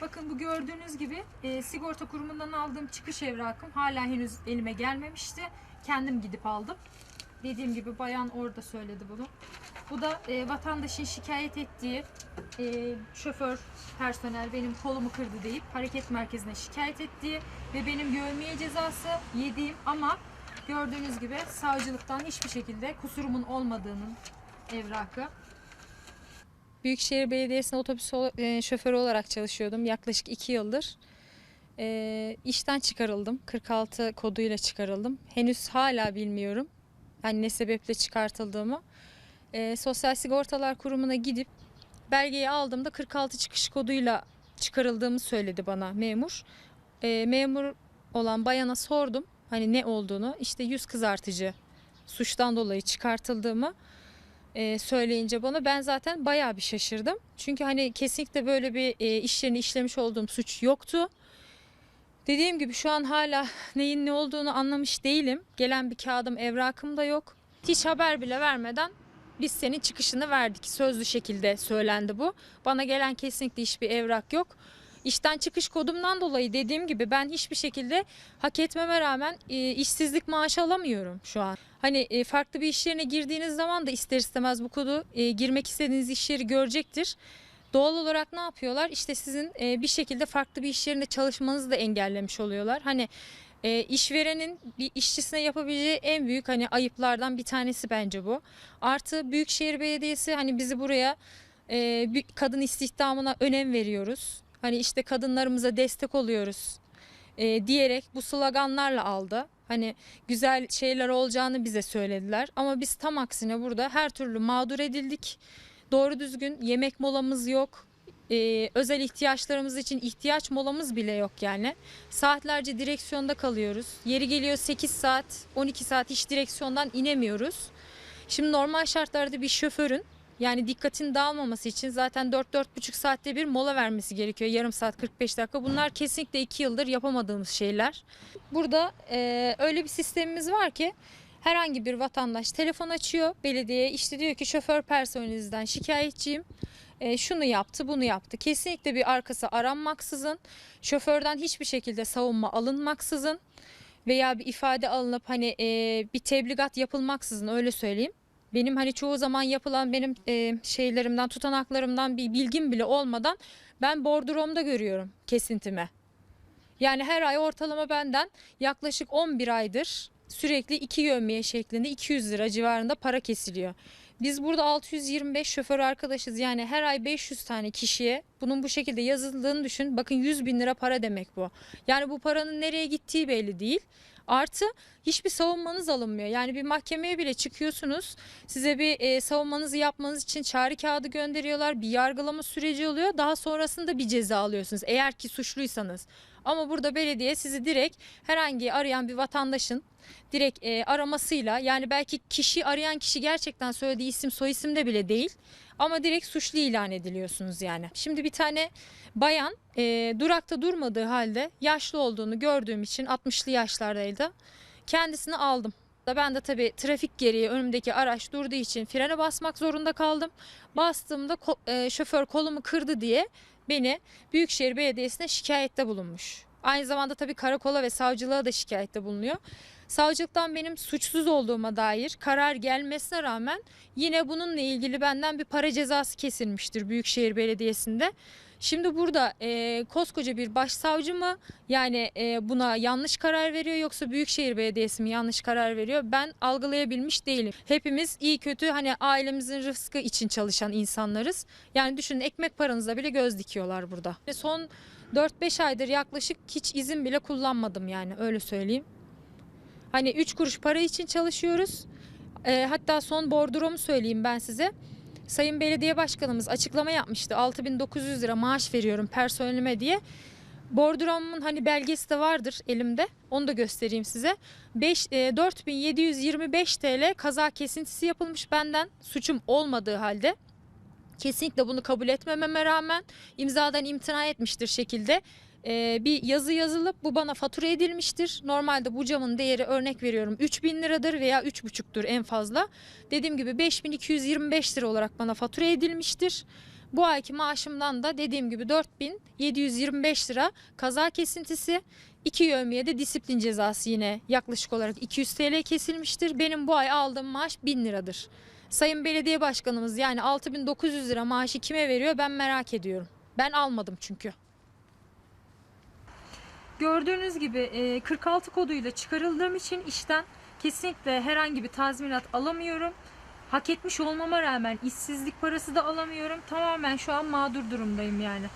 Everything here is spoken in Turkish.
Bakın bu gördüğünüz gibi e, sigorta kurumundan aldığım çıkış evrakım hala henüz elime gelmemişti. Kendim gidip aldım. Dediğim gibi bayan orada söyledi bunu. Bu da e, vatandaşın şikayet ettiği e, şoför personel benim kolumu kırdı deyip hareket merkezine şikayet ettiği ve benim yövmiye cezası yediğim ama gördüğünüz gibi savcılıktan hiçbir şekilde kusurumun olmadığının evrakı. Büyükşehir Belediyesi'nde otobüs e, şoförü olarak çalışıyordum yaklaşık 2 yıldır. E, işten çıkarıldım. 46 koduyla çıkarıldım. Henüz hala bilmiyorum. Yani ne sebeple çıkartıldığımı. E, Sosyal Sigortalar Kurumu'na gidip belgeyi aldığımda 46 çıkış koduyla çıkarıldığımı söyledi bana memur. E, memur olan bayana sordum hani ne olduğunu. İşte yüz kızartıcı suçtan dolayı çıkartıldığımı e, söyleyince bana ben zaten bayağı bir şaşırdım. Çünkü hani kesinlikle böyle bir e, iş yerini işlemiş olduğum suç yoktu. Dediğim gibi şu an hala neyin ne olduğunu anlamış değilim. Gelen bir kağıdım, evrakım da yok. Hiç haber bile vermeden biz senin çıkışını verdik. Sözlü şekilde söylendi bu. Bana gelen kesinlikle hiçbir evrak yok. İşten çıkış kodumdan dolayı dediğim gibi ben hiçbir şekilde hak etmeme rağmen e, işsizlik maaşı alamıyorum şu an. Hani e, farklı bir iş yerine girdiğiniz zaman da ister istemez bu kodu e, girmek istediğiniz iş yeri görecektir. Doğal olarak ne yapıyorlar? İşte sizin e, bir şekilde farklı bir iş yerinde çalışmanızı da engellemiş oluyorlar. Hani e, işverenin bir işçisine yapabileceği en büyük hani ayıplardan bir tanesi bence bu. Artı Büyükşehir Belediyesi hani bizi buraya e, kadın istihdamına önem veriyoruz. Hani işte kadınlarımıza destek oluyoruz e, diyerek bu sloganlarla aldı. Hani güzel şeyler olacağını bize söylediler. Ama biz tam aksine burada her türlü mağdur edildik. Doğru düzgün yemek molamız yok. Ee, özel ihtiyaçlarımız için ihtiyaç molamız bile yok yani. Saatlerce direksiyonda kalıyoruz. Yeri geliyor 8 saat, 12 saat hiç direksiyondan inemiyoruz. Şimdi normal şartlarda bir şoförün yani dikkatin dağılmaması için zaten 4-4,5 saatte bir mola vermesi gerekiyor. Yarım saat 45 dakika. Bunlar kesinlikle 2 yıldır yapamadığımız şeyler. Burada e, öyle bir sistemimiz var ki herhangi bir vatandaş telefon açıyor belediyeye işte diyor ki şoför personelinizden şikayetçiyim. E, şunu yaptı bunu yaptı. Kesinlikle bir arkası aranmaksızın şoförden hiçbir şekilde savunma alınmaksızın veya bir ifade alınıp hani e, bir tebligat yapılmaksızın öyle söyleyeyim. Benim hani çoğu zaman yapılan benim e, şeylerimden tutanaklarımdan bir bilgim bile olmadan ben bordromda görüyorum kesintimi. Yani her ay ortalama benden yaklaşık 11 aydır sürekli iki yövmiye şeklinde 200 lira civarında para kesiliyor. Biz burada 625 şoför arkadaşız yani her ay 500 tane kişiye bunun bu şekilde yazıldığını düşün. Bakın 100 bin lira para demek bu. Yani bu paranın nereye gittiği belli değil. Artı hiçbir savunmanız alınmıyor. Yani bir mahkemeye bile çıkıyorsunuz. Size bir e, savunmanızı yapmanız için çağrı kağıdı gönderiyorlar. Bir yargılama süreci oluyor. Daha sonrasında bir ceza alıyorsunuz. Eğer ki suçluysanız. Ama burada belediye sizi direkt herhangi arayan bir vatandaşın direkt e, aramasıyla yani belki kişi arayan kişi gerçekten söylediği isim soy isim de bile değil ama direkt suçlu ilan ediliyorsunuz yani. Şimdi bir tane bayan e, durakta durmadığı halde yaşlı olduğunu gördüğüm için 60'lı yaşlardaydı. Kendisini aldım. Ben de tabii trafik gereği önümdeki araç durduğu için frene basmak zorunda kaldım. Bastığımda e, şoför kolumu kırdı diye beni Büyükşehir Belediyesi'ne şikayette bulunmuş. Aynı zamanda tabii karakola ve savcılığa da şikayette bulunuyor. Savcılıktan benim suçsuz olduğuma dair karar gelmesine rağmen yine bununla ilgili benden bir para cezası kesilmiştir Büyükşehir Belediyesi'nde. Şimdi burada e, koskoca bir başsavcı mı yani e, buna yanlış karar veriyor yoksa Büyükşehir Belediyesi mi yanlış karar veriyor ben algılayabilmiş değilim. Hepimiz iyi kötü hani ailemizin rızkı için çalışan insanlarız. Yani düşünün ekmek paranıza bile göz dikiyorlar burada. Ve Son 4-5 aydır yaklaşık hiç izin bile kullanmadım yani öyle söyleyeyim. Hani 3 kuruş para için çalışıyoruz. Ee, hatta son bordromu söyleyeyim ben size. Sayın Belediye Başkanımız açıklama yapmıştı. 6900 lira maaş veriyorum personelime diye. Bordromun hani belgesi de vardır elimde. Onu da göstereyim size. 5 e, 4725 TL kaza kesintisi yapılmış benden suçum olmadığı halde. Kesinlikle bunu kabul etmememe rağmen imzadan imtina etmiştir şekilde e, bir yazı yazılıp bu bana fatura edilmiştir. Normalde bu camın değeri örnek veriyorum 3000 liradır veya 3,5'tur en fazla. Dediğim gibi 5225 lira olarak bana fatura edilmiştir. Bu ayki maaşımdan da dediğim gibi 4725 lira kaza kesintisi, 2 yövmiye de disiplin cezası yine yaklaşık olarak 200 TL kesilmiştir. Benim bu ay aldığım maaş 1000 liradır. Sayın Belediye Başkanımız yani 6900 lira maaşı kime veriyor ben merak ediyorum. Ben almadım çünkü. Gördüğünüz gibi e, 46 koduyla çıkarıldığım için işten kesinlikle herhangi bir tazminat alamıyorum. Hak etmiş olmama rağmen işsizlik parası da alamıyorum. Tamamen şu an mağdur durumdayım yani.